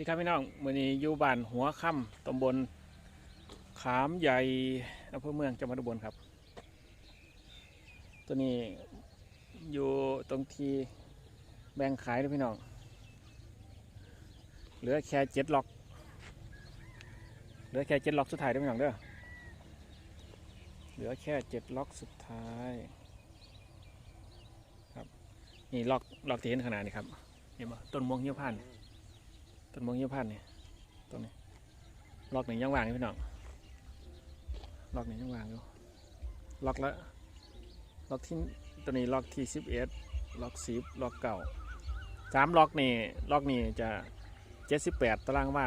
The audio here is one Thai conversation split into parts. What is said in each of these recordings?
ดีครับพี่น้องมือนี้อยู่บ้านหัวค่ำตำบลขามใหญ่อำเภอเมืองจังหวัดอุบลครับ ตัวนี้อยู่ตรงที่แบ่งขายนะพี่น้อง เหลือแค่เจ็ดล็อก เหลือแค่เจ็ดล็อกสุดท้ายนะพี่น้องเด้อ เหลือแค่เจ็ดล็อกสุดท้ายครับ นี่ล็อกล็อกที่เห็นขนาดนี้ครับเห็นไหมต้นม่วงเหี่ยวพันธุ์ ต้นมงยี่พันนี่ตรงนี้ล็อกหนึ่งยังวางอยู่พี่น้องล็อกหนึ่งยังวางอยู่ล็อกละล็อกที่ตัวนี้ล็อกที่สิบเอ็ดล็อกสิบล็อกเก่าสามล็อกนี่ล็อกนี่จะเจ็ดสิบแปดตารางว่า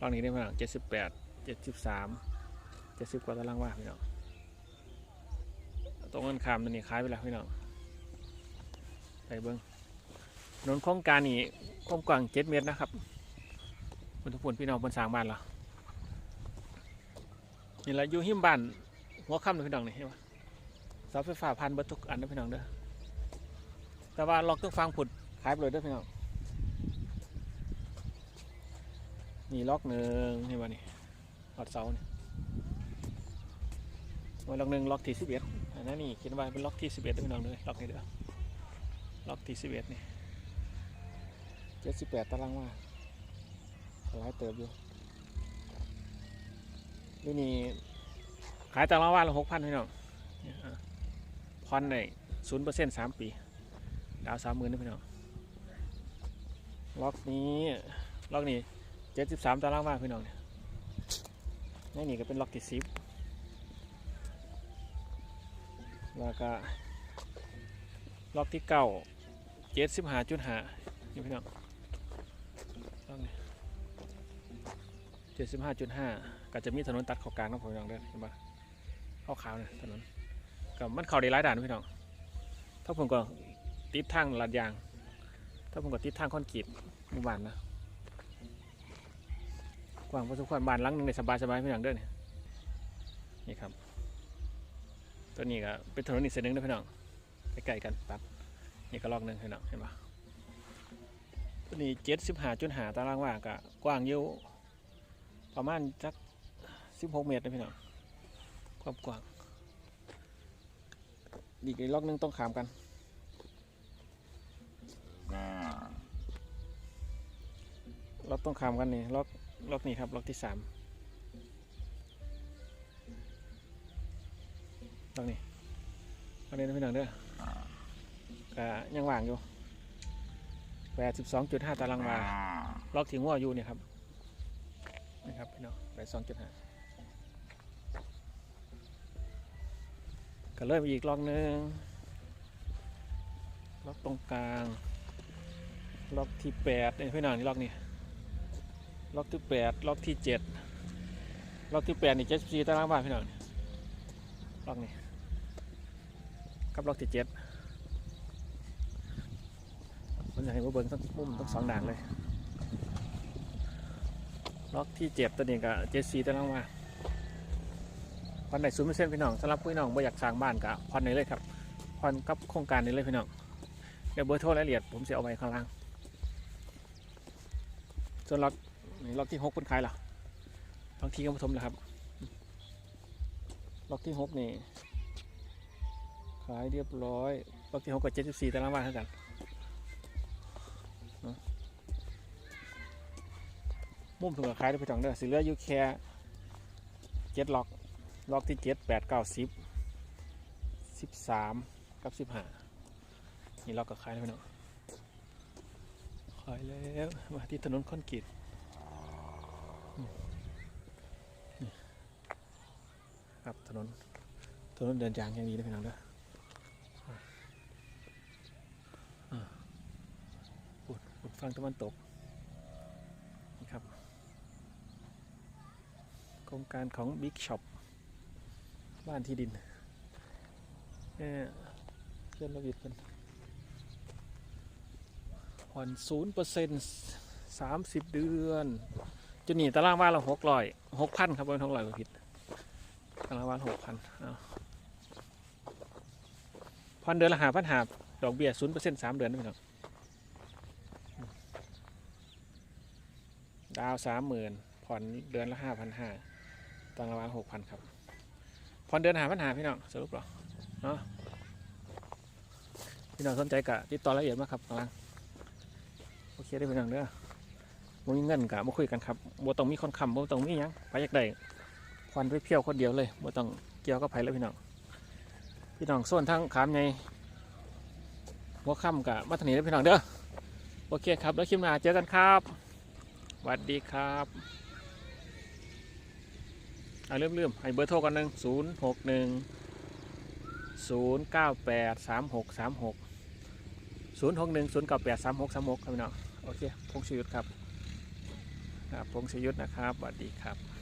ล็อกนี้ได้พี่น้องเจ็ดสิบแปดเจ็ดสิบสามเจ็ดสิบกว่าตารางว่าพี่น้องตรงเงินคำตัวนี้ขายไปแล้วพี่น้องไปเบิ้งถนนโครงการนี่ความกว้างเจ็ดเมตรนะครับ บนทุกคนพี่น้องบนสร้างบ้านเรานี่แหละอยู่หิมบ้านหัวค่ำเลยพี่น้องนี่เห็นไหมเสาไฟฟ้าพันบิดทุกอันนะพี่น้องเด้อแต่ว่าล็อกต้องฟังผุดขายไปเลยเด้อพี่น้องนี่ล็อกหนึ่งเห็นไหมนี่หอดเสาเนี่ยวันล็อกหนึ่งล็อกที่สิบเอ็ดอันนั้นนี่คิดว่าเป็นล็อกที่สิบเอ็ดพี่น้องเลยล็อกนี้เด้อล็อกที่สิบเอ็ดนี่เจ็ดสิบแปดตารางวา หลายเติบอยู่นี่นี่ขายตารางว่าละหกพันพี่น้องเนี่ยอะพอนในศูนย์เปอร์เซ็นต์สามปี ดาวสามหมื่นนะพี่น้อง ล็อกนี้ ล็อกนี้เจ็ดสิบสามตารางว่าพี่น้องเนี่ยนี่นี่ก็เป็นล็อกที่สิบแล้วก็ล็อกที่เก้าเจ็ดสิบห้าจุดห้านี่พี่น้องต้อง เจ็ดสิบห้าจุดห้าก็จะมีถนนตัดเข้ากลางน้องผมยังเด้อเห็นปะเข้าขาวเนี่ยถนนกับมันเข้าได้หลายด่านพี่น้องถ้าผมก็ติดทางลาดยาง ถ้าผมก็ติดทางคอนกรีตหมู่บ้านนะกว้างพอสมควรบ้านลังหนึงในสบายสบายพี่น้องเด้อเนี่ยนี่ครับตัวนี้ก็เป็นถนนอีกเส้นหนึ่งนะพี่น้องใกล้ๆกันตัดนี่ก็ลอกหนึ่งพี่น้องเห็นปะตัวนี้เจ็ดสิบห้าจุดห้าตารางวากะกว้างอยู่ ประมาณจักสิบหกเมตรนะพี่น้องความกว้างอีกล็อกหนึงต้องขามกันล็อกต้องขามกันนี่ล็อกล็อกนี้ครับล็อกที่สามล็อกนี้ล็อกนี้นะพี่น้องเด้อกะยังว่างอยู่แปดสิบสองจุดห้าตารางวาล็อกที่งัวอยู่เนี่ยครับ นะครับพี่น้องแปดสองจุดห้าก็เริ่มอีกล็อกหนึ่งล็อกตรงกลางล็อกที่แปดเนี่ยพี่น้องนี่ล็อกนี่ล็อกที่แปดล็อกที่เจ็ดล็อกที่แปดนี่เจ็ดสี่ตารางวาพี่น้องล็อกนี่กับล็อกที่เจ็ดมันอยากให้มาเบิ้งทั้งมุมทั้งสองด่านเลย ล็อกที่เจ็ดตัวนี้กับเจซีตารางว่าพันไหนศูนย์เปอร์เซ็นต์พี่น้องสำหรับพี่น้องบ่อยากสร้างบ้านกับพันไหนเลยครับพันกับโครงการนี้เลยพี่น้องเดี๋ยวเบอร์โทรรายละเอียดผมจะเอาไว้ข้างล่างส่วนล็อกนี่ล็อกที่หกคนขายเหรอล็อกที่ก็มาทมแล้วครับ ล็อกที่หกนี่ขายเรียบร้อยล็อกที่หกกับเจ็ดสิบสี่ตารางวาเท่ากัน มุมถึงกับขายได้ไปจังเด้อสิเหลืออยู่แค่เจ็ดล็อกล็อกที่เจ็ดแปดเก้าสิบสิบสามกับสิบห้านี่ล็อกก็ขายได้ไปเนาะขายแล้วมาที่ถนนคอนกรีตครับถนนถนนเดินยางอย่างนี้นะพี่น้องเด้อปุ่นปุ่นฟังตะวันตก นี่ครับ โครงการของ Big Shop บ้านที่ดินเอ่อเพื่อนระวิดเป็นผ่อนศูนย์เปอร์เซ็นต์สามสิบเดือนจะหนีตารางว่าเราหกร้อยหกพันครับเป็นท้องร้อยผิดตารางว่าหกพันผ่อนเดือนละหาพันหาดอกเบี้ยศูนย์เปอร์เซ็นต์สามเดือนนะพี่น้องดาวสามหมื่นผ่อนเดือนละห้าพันห้า ตอนละวันหกพันครับผ่อนเดือนหาพันหาพี่น้องสรุปหรอเนาะพี่น้องสนใจกะติดต่อละเอียดมาครับกำลังโอเคได้พี่น้องเด้อบ่มีเงินกะมาคุยกันครับบ่ต้องมีคนคำบ่ต้องมียังไปอยากได้ผ่อนไปเพียวคนเดียวเลยบ่ต้องเกี่ยวกับไผแล้วพี่น้องพี่น้องส่วนทั้งขามในหัวค่ำกะมาทางนี้เด้อพี่น้องเด้อโอเคครับแล้วคลิปหน้าเจอกันครับสวัสดีครับ อ่าลืมๆให้เบอร์โทรกันหนึ่งศูนย์หกหนึ่งศูนย์เก้าแปดสามหกสามหกศูนย์หกหนึ่งศูนย์เก้าแปดสามหกสามหกครับพี่น้องโอเคพงศยุทธครับครับพงศยุทธนะครับสวัสดีครับ